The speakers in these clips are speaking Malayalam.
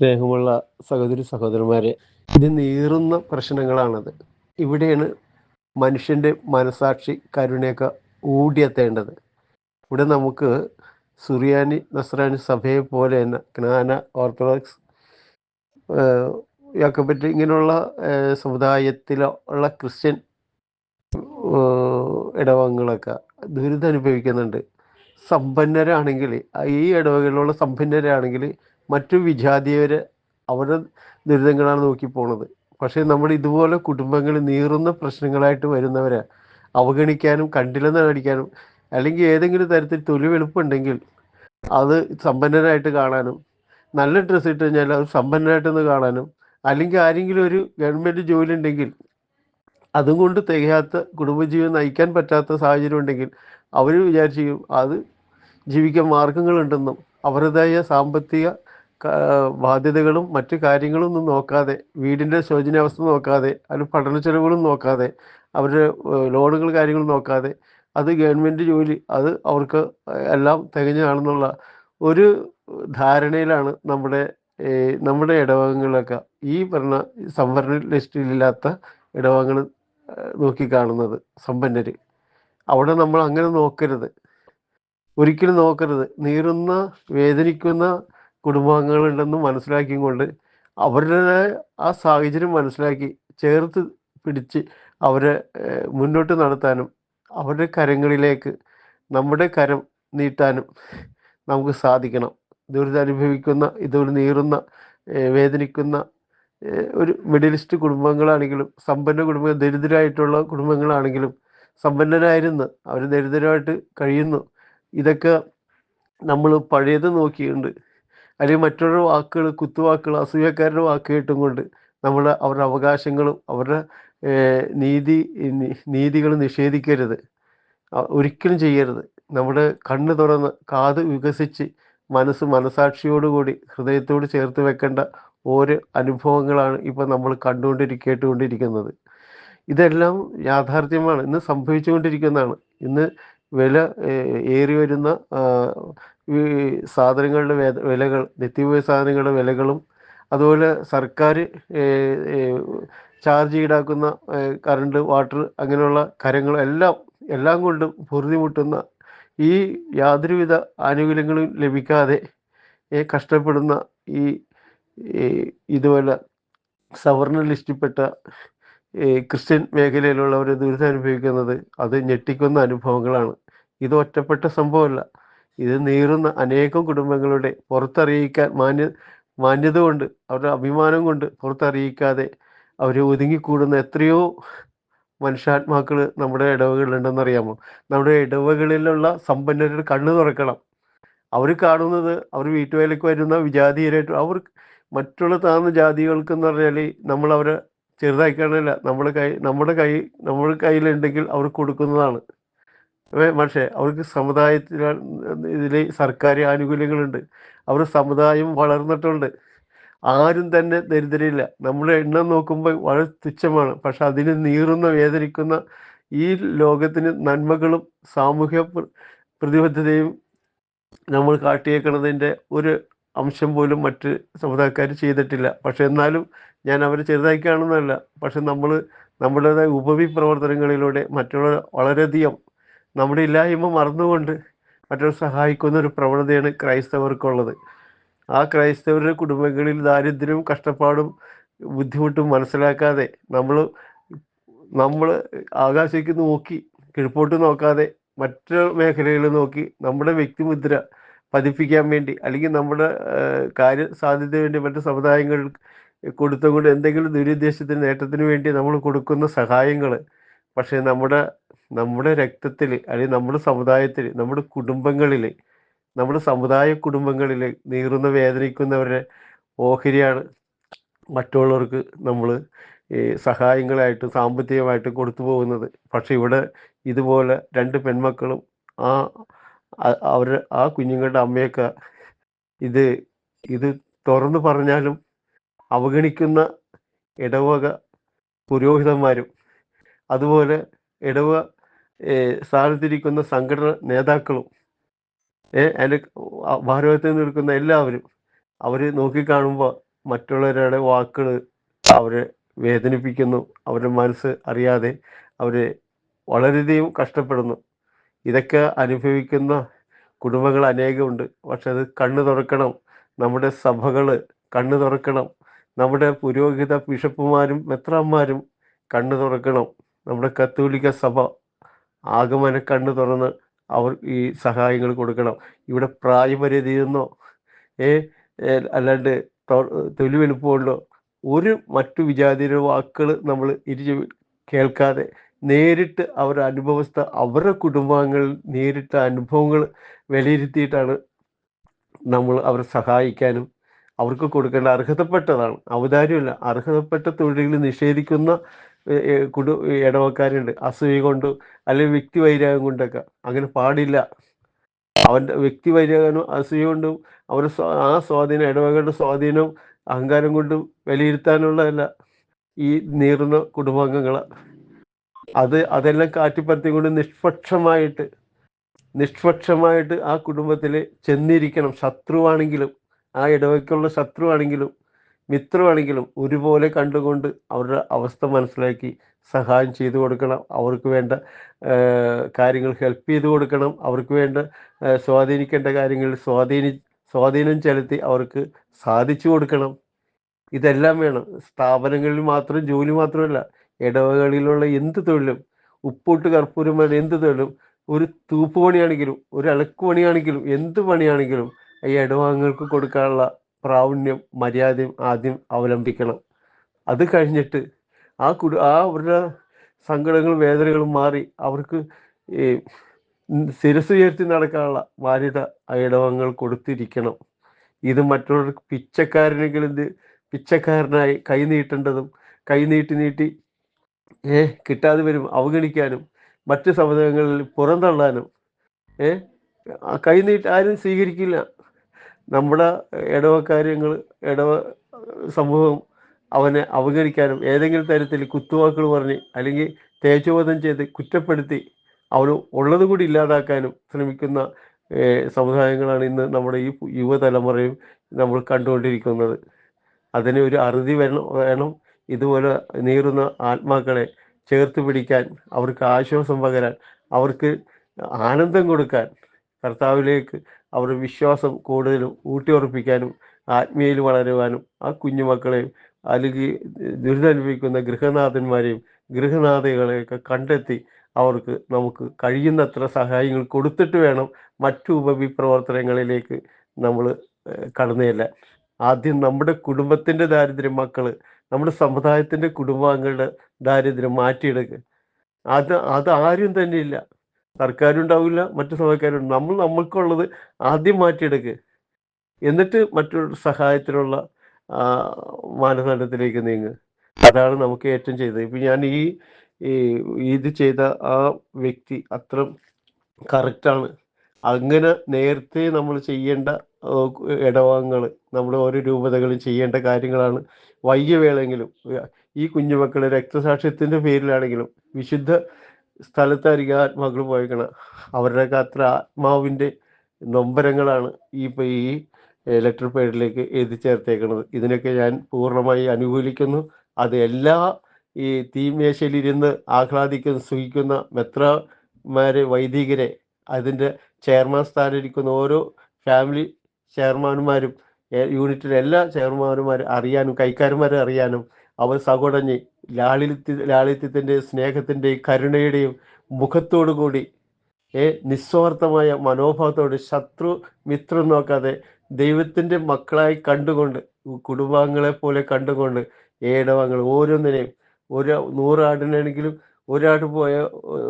സ്നേഹമുള്ള സഹോദരി സഹോദരന്മാരെ ഇത് നീറുന്ന പ്രശ്നങ്ങളാണത്. ഇവിടെയാണ് മനുഷ്യന്റെ മനസാക്ഷി കരുണയൊക്കെ ഊടിയെത്തേണ്ടത്. ഇവിടെ നമുക്ക് സുറിയാനി നസ്രാനി സഭയെ പോലെ തന്നെ ജ്ഞാന ഓർത്തഡോക്സ് ഒക്കെ പറ്റി ഇങ്ങനെയുള്ള സമുദായത്തിലുള്ള ക്രിസ്ത്യൻ ഇടവകങ്ങളൊക്കെ ദുരിതം അനുഭവിക്കുന്നുണ്ട്. സമ്പന്നരാണെങ്കിൽ ഈ ഇടവകളിലുള്ള സമ്പന്നരാണെങ്കിൽ മറ്റു വിജാതീയർ അവരുടെ ദുരിതങ്ങളാണ് നോക്കി പോണത്. പക്ഷേ നമ്മൾ ഇതുപോലെ കുടുംബങ്ങൾ നീറുന്ന പ്രശ്നങ്ങളായിട്ട് വരുന്നവരെ അവഗണിക്കാനും കണ്ടില്ലെന്ന് കാണിക്കാനും അല്ലെങ്കിൽ ഏതെങ്കിലും തരത്തിൽ തൊലി വെളുപ്പുണ്ടെങ്കിൽ അത് സമ്പന്നരായിട്ട് കാണാനും നല്ല ഡ്രസ്സ് ഇട്ട് കഴിഞ്ഞാൽ അത് സമ്പന്നരായിട്ടൊന്ന് കാണാനും അല്ലെങ്കിൽ ആരെങ്കിലും ഒരു ഗവൺമെന്റ് ജോലി ഉണ്ടെങ്കിൽ അതും കൊണ്ട് തികയാത്ത കുടുംബജീവിതം നയിക്കാൻ പറ്റാത്ത സാഹചര്യം ഉണ്ടെങ്കിൽ അവർ വിചാരിച്ചു അത് ജീവിക്കാൻ മാർഗങ്ങളുണ്ടെന്നും അവരുടേതായ സാമ്പത്തിക ബാധ്യതകളും മറ്റു കാര്യങ്ങളും ഒന്നും നോക്കാതെ വീടിന്റെ ശോചനീയാവസ്ഥ നോക്കാതെ അതിൽ പഠന ചെലവുകളും നോക്കാതെ അവരുടെ ലോണുകൾ കാര്യങ്ങളും നോക്കാതെ അത് ഗവൺമെന്റ് ജോലി അത് അവർക്ക് എല്ലാം തികഞ്ഞതാണെന്നുള്ള ഒരു ധാരണയിലാണ് നമ്മുടെ നമ്മുടെ ഇടവകങ്ങളൊക്കെ ഈ പറഞ്ഞ സംവരണ ലിസ്റ്റിലില്ലാത്ത ഇടവകങ്ങൾ നോക്കിക്കാണുന്നത് സമ്പന്നർ അവിടെ നമ്മൾ അങ്ങനെ നോക്കരുത്. ഒരിക്കലും നോക്കരുത്. നീറുന്ന വേദനിക്കുന്ന കുടുംബാംഗങ്ങളുണ്ടെന്ന് മനസ്സിലാക്കിയും കൊണ്ട് അവരുടെ ആ സാഹചര്യം മനസ്സിലാക്കി ചേർത്ത് പിടിച്ച് അവരെ മുന്നോട്ട് നടത്താനും അവരുടെ കരങ്ങളിലേക്ക് നമ്മുടെ കരം നീട്ടാനും നമുക്ക് സാധിക്കണം. ദുരിതം അനുഭവിക്കുന്ന ഇതുപോലെ നീറുന്ന വേദനിക്കുന്ന ഒരു മിഡിലിസ്റ്റ് കുടുംബങ്ങളാണെങ്കിലും സമ്പന്ന കുടുംബം ദരിദ്രരായിട്ടുള്ള കുടുംബങ്ങളാണെങ്കിലും സമ്പന്നരായിരുന്നു. അവർ ദരിദ്രമായിട്ട് കഴിയുന്നു. ഇതൊക്കെ നമ്മൾ പഴയത് നോക്കിയുണ്ട്. അല്ലെങ്കിൽ മറ്റുള്ള വാക്കുകൾ കുത്തുവാക്കുകൾ അസൂയക്കാരുടെ വാക്ക് കേട്ടും കൊണ്ട് നമ്മൾ അവരുടെ അവകാശങ്ങളും അവരുടെ നീതി നീതികൾ നിഷേധിക്കരുത്. ഒരിക്കലും ചെയ്യരുത്. നമ്മുടെ കണ്ണ് തുറന്ന് കാത് വികസിച്ച് മനസ്സ് മനസാക്ഷിയോടുകൂടി ഹൃദയത്തോട് ചേർത്ത് വെക്കേണ്ട ഓരോ അനുഭവങ്ങളാണ് ഇപ്പം നമ്മൾ കണ്ടുകൊണ്ടിരി കേട്ടുകൊണ്ടിരിക്കുന്നത്. ഇതെല്ലാം യാഥാർത്ഥ്യമാണ്. ഇന്ന് സംഭവിച്ചുകൊണ്ടിരിക്കുന്നതാണ്. ഇന്ന് വില ഏറി വരുന്ന സാധനങ്ങളുടെ വിലകൾ നിത്യോപയോഗ സാധനങ്ങളുടെ വിലകളും അതുപോലെ സർക്കാർ ചാർജ് ഈടാക്കുന്ന കറണ്ട് വാട്ടർ അങ്ങനെയുള്ള കാര്യങ്ങളും എല്ലാം എല്ലാം കൊണ്ടും പൊറുതിമുട്ടുന്ന ഈ യാതൊരുവിധ ആനുകൂല്യങ്ങളും ലഭിക്കാതെ കഷ്ടപ്പെടുന്ന ഈ ഇതുപോലെ സവർണ ലിസ്റ്റിൽപ്പെട്ട ഈ ക്രിസ്ത്യൻ മേഖലയിലുള്ളവർ ദുരിതം അനുഭവിക്കുന്നത് അത് ഞെട്ടിക്കുന്ന അനുഭവങ്ങളാണ്. ഇത് ഒറ്റപ്പെട്ട സംഭവമല്ല. ഇത് നീറുന്ന അനേകം കുടുംബങ്ങളുടെ പുറത്തറിയിക്കാൻ മാന്യ മാന്യത കൊണ്ട് അവരുടെ അഭിമാനം കൊണ്ട് പുറത്തറിയിക്കാതെ അവർ ഒതുങ്ങിക്കൂടുന്ന എത്രയോ മനുഷ്യാത്മാക്കൾ നമ്മുടെ ഇടവകളിലുണ്ടെന്നറിയാമോ നമ്മുടെ ഇടവകളിലുള്ള സമ്പന്നരുടെ കണ്ണു തുറക്കണം. അവർ കാണുന്നത് അവർ വീട്ടുവേലയ്ക്ക് വരുന്ന വിജാതീയരായിട്ട് അവർ മറ്റുള്ള താഴ്ന്ന ജാതികൾക്ക് എന്ന് പറഞ്ഞാൽ നമ്മൾ അവരെ ചെറുതായി കാണില്ല നമ്മുടെ കൈ നമ്മുടെ കൈ നമ്മുടെ കയ്യിലുണ്ടെങ്കിൽ അവർ കൊടുക്കുന്നതാണ്. പക്ഷേ അവർക്ക് സമുദായത്തിൽ ഇതിൽ സർക്കാർ ആനുകൂല്യങ്ങളുണ്ട്. അവർ സമുദായം വളർന്നിട്ടുണ്ട്. ആരും തന്നെ ദരിദ്രയില്ല നമ്മുടെ എണ്ണം നോക്കുമ്പോൾ വളരെ തുച്ഛമാണ്. പക്ഷെ അതിന് നീറുന്ന വേദനിക്കുന്ന ഈ ലോകത്തിന് നന്മകളും സാമൂഹ്യ പ്രതിബദ്ധതയും നമ്മൾ കാട്ടിയേക്കുന്നതിന്റെ ഒരു അംശം പോലും മറ്റ് സമുദായക്കാർ ചെയ്തിട്ടില്ല. പക്ഷെ എന്നാലും ഞാൻ അവരെ ചെറുതായി കാണുന്നതല്ല. പക്ഷെ നമ്മൾ നമ്മുടേതായ ഉപവി പ്രവർത്തനങ്ങളിലൂടെ മറ്റുള്ള വളരെയധികം നമ്മുടെ ഇല്ലായ്മ മറന്നുകൊണ്ട് മറ്റുള്ള സഹായിക്കുന്ന ഒരു പ്രവണതയാണ് ക്രൈസ്തവർക്കുള്ളത്. ആ ക്രൈസ്തവരുടെ കുടുംബങ്ങളിൽ ദാരിദ്ര്യവും കഷ്ടപ്പാടും ബുദ്ധിമുട്ടും മനസ്സിലാക്കാതെ നമ്മൾ നമ്മൾ ആകാശത്തേക്ക് നോക്കി കിഴപ്പോട്ട് നോക്കാതെ മറ്റു മേഖലകളിൽ നോക്കി നമ്മുടെ വ്യക്തിമുദ്ര പതിപ്പിക്കാൻ വേണ്ടി അല്ലെങ്കിൽ നമ്മുടെ കാര്യ സാധ്യത വേണ്ടി മറ്റു സമുദായങ്ങൾ കൊടുത്തുകൊണ്ട് എന്തെങ്കിലും ദുരുദ്ദേശത്തിന് നേട്ടത്തിന് വേണ്ടി നമ്മൾ കൊടുക്കുന്ന സഹായങ്ങൾ. പക്ഷേ നമ്മുടെ നമ്മുടെ രക്തത്തിൽ അല്ലെങ്കിൽ നമ്മുടെ സമുദായത്തിൽ നമ്മുടെ കുടുംബങ്ങളിൽ നമ്മുടെ സമുദായ കുടുംബങ്ങളിൽ നീറുന്ന വേദനിക്കുന്നവരുടെ ഓഹരിയാണ് മറ്റുള്ളവർക്ക് നമ്മൾ ഈ സഹായങ്ങളായിട്ടും സാമ്പത്തികമായിട്ടും കൊടുത്തു പോകുന്നത്. പക്ഷെ ഇവിടെ ഇതുപോലെ രണ്ട് പെൺമക്കളും ആ അവർ ആ കുഞ്ഞുങ്ങളുടെ അമ്മയൊക്കെ ഇത് ഇത് തുറന്നു പറഞ്ഞാലും അവഗണിക്കുന്ന ഇടവക പുരോഹിതന്മാരും അതുപോലെ ഇടവ സ്ഥാനത്തിരിക്കുന്ന സംഘടന നേതാക്കളും അതിന്റെ ഭാരവത്തിൽ നിൽക്കുന്ന എല്ലാവരും അവർ നോക്കിക്കാണുമ്പോൾ മറ്റുള്ളവരുടെ വാക്കുകൾ അവരെ വേദനിപ്പിക്കുന്നു അവരുടെ മനസ്സ് അറിയാതെ അവർ വളരെയധികം കഷ്ടപ്പെടുന്നു. ഇതൊക്കെ അനുഭവിക്കുന്ന കുടുംബങ്ങൾ അനേകമുണ്ട്. പക്ഷെ അത് കണ്ണു തുറക്കണം. നമ്മുടെ സഭകൾ കണ്ണു തുറക്കണം. നമ്മുടെ പുരോഹിത ബിഷപ്പുമാരും മെത്രാന്മാരും കണ്ണു തുറക്കണം. നമ്മുടെ കത്തോലിക്ക സഭ ആഗമന കണ്ണു തുറന്ന് അവർ ഈ സഹായങ്ങൾ കൊടുക്കണം. ഇവിടെ പ്രായപരിധിയെന്നോ ഏ ഏ, അല്ലാണ്ട് തൊലി വലുപ്പമുണ്ടോ ഒരു മറ്റു വിജാതിയുടെ വാക്കുകൾ നമ്മൾ ഇരു കേൾക്കാതെ നേരിട്ട് അവരുടെ അനുഭവസ്ഥ അവരുടെ കുടുംബാംഗങ്ങൾ നേരിട്ട അനുഭവങ്ങൾ വിലയിരുത്തിയിട്ടാണ് നമ്മൾ അവരെ സഹായിക്കാനും അവർക്ക് കൊടുക്കേണ്ട അർഹതപ്പെട്ടതാണ്. ഔദാര്യമല്ല അർഹതപ്പെട്ട തൊഴിലുകൾ നിഷേധിക്കുന്ന കുടു ഇടവക്കാരുണ്ട്. അസൂയ കൊണ്ട് അല്ലെങ്കിൽ വ്യക്തി വൈരാഗ്യം കൊണ്ടൊക്കെ. അങ്ങനെ പാടില്ല. അവന്റെ വ്യക്തി വൈരാഗ്യനും അസൂയ കൊണ്ടും അവരുടെ ആ സ്വാധീനം ഇടവകളുടെ സ്വാധീനവും അഹങ്കാരം കൊണ്ടും വിലയിരുത്താനുള്ളതല്ല ഈ നീറുന്ന കുടുംബാംഗങ്ങളെ അത് അതെല്ലാം കാറ്റിപ്പറത്തിക്കൊണ്ട് നിഷ്പക്ഷമായിട്ട് നിഷ്പക്ഷമായിട്ട് ആ കുടുംബത്തിൽ ചെന്നിരിക്കണം. ശത്രുവാണെങ്കിലും ആ ഇടവയ്ക്കുള്ള ശത്രുവാണെങ്കിലും മിത്രമാണെങ്കിലും ഒരുപോലെ കണ്ടുകൊണ്ട് അവരുടെ അവസ്ഥ മനസ്സിലാക്കി സഹായം ചെയ്തു കൊടുക്കണം. അവർക്ക് വേണ്ട കാര്യങ്ങൾ ഹെൽപ്പ് ചെയ്ത് കൊടുക്കണം. അവർക്ക് വേണ്ട സ്വാധീനിക്കേണ്ട കാര്യങ്ങൾ സ്വാധീനി സ്വാധീനം ചെലുത്തി അവർക്ക് സാധിച്ചു കൊടുക്കണം. ഇതെല്ലാം വേണം. സ്ഥാപനങ്ങളിൽ മാത്രം ജോലി മാത്രമല്ല ഇടവകളിലുള്ള എന്ത് തൊഴിലും ഉപ്പൂട്ട് കർപ്പൂരമായ എന്ത് തൊഴിലും ഒരു തൂപ്പ് പണിയാണെങ്കിലും ഒരു അളക്ക് പണിയാണെങ്കിലും എന്ത് പണിയാണെങ്കിലും ഈ ഇടവകങ്ങൾക്ക് കൊടുക്കാനുള്ള പ്രാവീണ്യം മര്യാദയും ആദ്യം അവലംബിക്കണം. അത് കഴിഞ്ഞിട്ട് ആ കുടു ആ അവരുടെ സങ്കടങ്ങളും വേദനകളും മാറി അവർക്ക് ഈ ശിരസ് ഉയർത്തി നടക്കാനുള്ള ബാധ്യത ആ ഇടവങ്ങൾ കൊടുത്തിരിക്കണം. ഇത് മറ്റുള്ളവർക്ക് പിച്ചക്കാരനെങ്കിലും പിച്ചക്കാരനായി കൈ നീട്ടേണ്ടതും കൈ നീട്ടി നീട്ടി കിട്ടാതെ വരും അവഗണിക്കാനും മറ്റ് സമുദായങ്ങളിൽ പുറന്തള്ളാനും. ഏ കൈനീട്ട് ആരും സ്വീകരിക്കില്ല. നമ്മുടെ ഇടവ കാര്യങ്ങൾ ഇടവ സമൂഹം അവനെ അവഗണിക്കാനും ഏതെങ്കിലും തരത്തിൽ കുത്തുവാക്കുകൾ പറഞ്ഞ് അല്ലെങ്കിൽ തേജോവധം ചെയ്ത് കുറ്റപ്പെടുത്തി അവന് ഉള്ളത് കൂടി ഇല്ലാതാക്കാനും ശ്രമിക്കുന്ന ഏ, സമുദായങ്ങളാണ് ഇന്ന് നമ്മുടെ ഈ യുവതലമുറയും നമ്മൾ കണ്ടുകൊണ്ടിരിക്കുന്നത്. അതിന് ഒരു അറുതി വരണം വേണം ഇതുപോലെ നീറുന്ന ആത്മാക്കളെ ചേർത്ത് പിടിക്കാൻ അവർക്ക് ആശ്വാസം പകരാൻ അവർക്ക് ആനന്ദം കൊടുക്കാൻ കർത്താവിലേക്ക് അവരുടെ വിശ്വാസം കൂടുതലും ഊട്ടിയുറപ്പിക്കാനും ആത്മീയയിൽ വളരുവാനും ആ കുഞ്ഞുമക്കളെയും അല്ലെങ്കിൽ ദുരിതനുഭവിക്കുന്ന ഗൃഹനാഥന്മാരെയും ഗൃഹനാഥകളെയൊക്കെ കണ്ടെത്തി അവർക്ക് നമുക്ക് കഴിയുന്നത്ര സഹായങ്ങൾ കൊടുത്തിട്ട് വേണം മറ്റു ഉപവിപ്രവർത്തനങ്ങളിലേക്ക് നമ്മൾ കടന്നു ചെല്ലാൻ ആദ്യം നമ്മുടെ കുടുംബത്തിന്റെ ദാരിദ്ര്യം മക്കൾ നമ്മുടെ സമുദായത്തിന്റെ കുടുംബാംഗങ്ങളുടെ ദാരിദ്ര്യം മാറ്റിയെടുക്കുക അത് അത് ആരും തന്നെ ഇല്ല സർക്കാരും ഉണ്ടാവില്ല മറ്റു സഭക്കാരും നമ്മൾ നമ്മൾക്കുള്ളത് ആദ്യം മാറ്റിയെടുക്കുക എന്നിട്ട് മറ്റൊരു സഹായത്തിലുള്ള മാനദണ്ഡത്തിലേക്ക് നീങ്ങുക അതാണ് നമുക്ക് ഏറ്റവും ചെയ്തത്. ഇപ്പം ഞാൻ ഈ ഇത് ചെയ്ത ആ വ്യക്തി അത്ര കറക്റ്റാണ്. അങ്ങനെ നേരത്തെ നമ്മൾ ചെയ്യേണ്ട ഇടവങ്ങൾ നമ്മുടെ ഓരോ രൂപതകളും ചെയ്യേണ്ട കാര്യങ്ങളാണ്. വൈകിയ ഈ കുഞ്ഞുമക്കളെ രക്തസാക്ഷ്യത്തിന്റെ പേരിലാണെങ്കിലും വിശുദ്ധ സ്ഥലത്തായിരിക്കും ആത്മാക്കൾ പോയേക്കണം. അവരുടെയൊക്കെ അത്ര ആത്മാവിന്റെ നൊമ്പരങ്ങളാണ് ഈ ഇപ്പം ഈ ലെറ്റർ പേഡിലേക്ക് എഴുതി ചേർത്തേക്കുന്നത് ഇതിനൊക്കെ ഞാൻ പൂർണമായി അനുകൂലിക്കുന്നു. അത് എല്ലാ ഈ തീമേശയിലിരുന്ന് ആഹ്ലാദിക്കുന്ന സുഖിക്കുന്ന മെത്രമാരെ വൈദികരെ അതിന്റെ ചെയർമാൻ സ്ഥാനം ഇരിക്കുന്ന ഓരോ ഫാമിലി ചെയർമാൻമാരും യൂണിറ്റിലെ എല്ലാ ചെയർമാൻമാരും അറിയാനും കൈക്കാരന്മാരെ അറിയാനും അവർ സകുടഞ്ഞ് ലാളിത്യ ലാളിത്യത്തിന്റെയും സ്നേഹത്തിന്റെയും കരുണയുടെയും മുഖത്തോടു കൂടി ഏ നിസ്വാർത്ഥമായ മനോഭാവത്തോട് ശത്രു മിത്രം നോക്കാതെ ദൈവത്തിന്റെ മക്കളായി കണ്ടുകൊണ്ട് കുടുംബാംഗങ്ങളെ പോലെ കണ്ടുകൊണ്ട് ഏടവങ്ങൾ ഓരോന്നിനെയും ഒരു നൂറാടിനാണെങ്കിലും ഒരാട് പോയ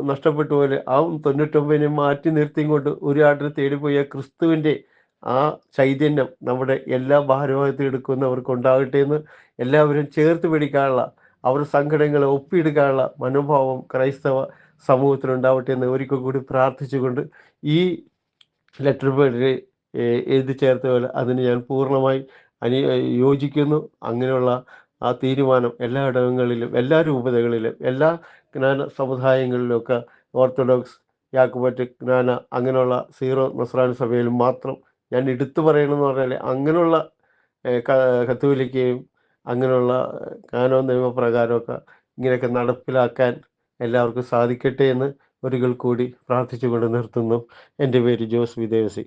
നഷ്ടപ്പെട്ടു പോലെ ആ തൊണ്ണൂറ്റൊമ്പതിനെ മാറ്റി നിർത്തിയും കൊണ്ട് ഒരാടിനെ തേടിപ്പോയ ക്രിസ്തുവിന്റെ ആ ചൈതന്യം നമ്മുടെ എല്ലാ ഭാരവാഹിത്വം എടുക്കുന്നവർക്ക് ഉണ്ടാകട്ടെ എന്ന് എല്ലാവരും ചേർത്ത് പിടിക്കാനുള്ള അവരുടെ സങ്കടങ്ങളെ ഒപ്പിയെടുക്കാനുള്ള മനോഭാവം ക്രൈസ്തവ സമൂഹത്തിലുണ്ടാവട്ടെ എന്ന് ഒരിക്കൽ കൂടി പ്രാർത്ഥിച്ചുകൊണ്ട് ഈ ലെറ്റർ പേഡിൽ എഴുതി ചേർത്ത പോലെ അതിന് ഞാൻ പൂർണമായി അനു യോജിക്കുന്നു. അങ്ങനെയുള്ള ആ തീരുമാനം എല്ലാ ഇടങ്ങളിലും എല്ലാ രൂപതകളിലും എല്ലാ ജ്ഞാന സമുദായങ്ങളിലുമൊക്കെ ഓർത്തഡോക്സ് യാക്കുബറ്റ് ജ്ഞാന അങ്ങനെയുള്ള സീറോ നസ്രാൻ സഭയിലും മാത്രം ഞാൻ എടുത്തു പറയണമെന്ന് പറഞ്ഞാൽ അങ്ങനെയുള്ള കത്തോലിക്കയും അങ്ങനെയുള്ള കാനോ നിയമപ്രകാരമൊക്കെ ഇങ്ങനെയൊക്കെ നടപ്പിലാക്കാൻ എല്ലാവർക്കും സാധിക്കട്ടെ എന്ന് ഒരിക്കൽ കൂടി പ്രാർത്ഥിച്ചുകൊണ്ട് നിർത്തുന്നു. എന്റെ പേര് ജോസ് വിദേവസി